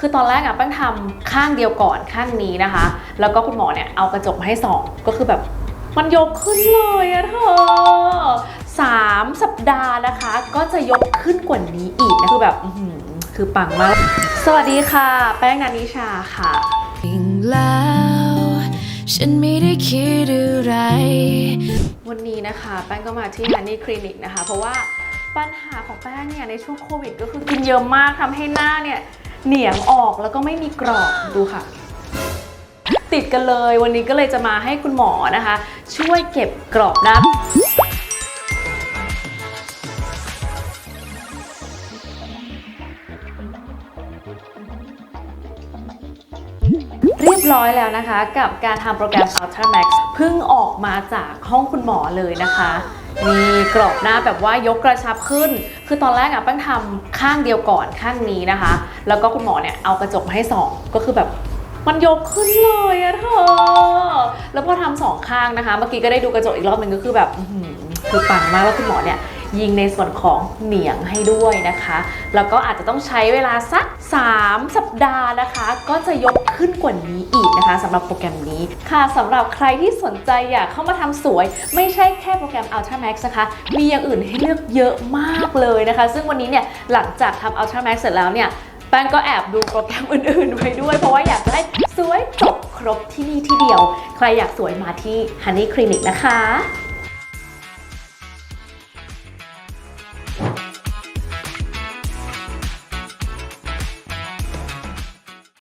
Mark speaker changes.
Speaker 1: คือตอนแรกอะแป้งทำข้างเดียวก่อนข้างนี้นะคะ แล้วก็คุณหมอเนี่ยเอากระจกมาให้สองก็คือแบบมันยกขึ้นเลยอะเธอสามสัปดาห์นะคะ ก็จะยกขึ้นกว่านี้อีกนะคือแบบอื้อหือคือปังมาก สวัสดีค่ะ แป้งนานิชาค่ะ
Speaker 2: จริงแล้วฉันไม่ได้คิดอะไร
Speaker 1: วันนี้นะคะ แป้งก็มาที่ Honey Clinic นะคะ เพราะว่าปัญหาของแป้งเนี่ยในช่วงโควิด ก็คือกินเยอะมากทำให้หน้าเนี่ย เหนียงออกแล้วก็ไม่มีกรอบดูค่ะ ติดกันเลยวันนี้ก็เลยจะมาให้คุณหมอนะคะ ช่วยเก็บกรอบน้าเรียบร้อยแล้วนะคะ กับการทำโปรแกรม Ultra Max เพิ่งออกมาจากห้องคุณหมอเลยนะคะ มีกรอบหน้าแบบว่ายกกระชับขึ้น คือตอนแรกอะแป้งทำข้างเดียวก่อนข้างนี้นะคะ แล้วก็คุณหมอเนี่ยเอากระจกมาให้สองก็คือแบบมันยกขึ้นเลยอะเธอ แล้วพอทำสองข้างนะคะ เมื่อกี้ก็ได้ดูกระจกอีกรอบหนึ่งก็คือแบบคือปังมากแล้วคุณหมอเนี่ย ยิงในส่วนของเหนียงให้ด้วยนะคะ แล้วก็อาจจะต้องใช้เวลาสัก 3 สัปดาห์นะคะ ก็จะยกขึ้นกว่านี้อีกนะคะสำหรับโปรแกรมนี้ค่ะสำหรับใครที่สนใจอยากเข้ามาทำสวย ไม่ใช่แค่โปรแกรม Ultra Max นะคะ มีอย่างอื่นให้เลือกเยอะมากเลยนะคะ ซึ่งวันนี้เนี่ยหลังจากทำ Ultra Max เสร็จแล้วเนี่ยแป้งก็แอบดูโปรแกรมอื่นๆไว้ด้วย เพราะว่าอยากจะให้สวยจบครบที่นี่ที่เดียว ใครอยากสวยมาที่ Honey Clinic นะคะ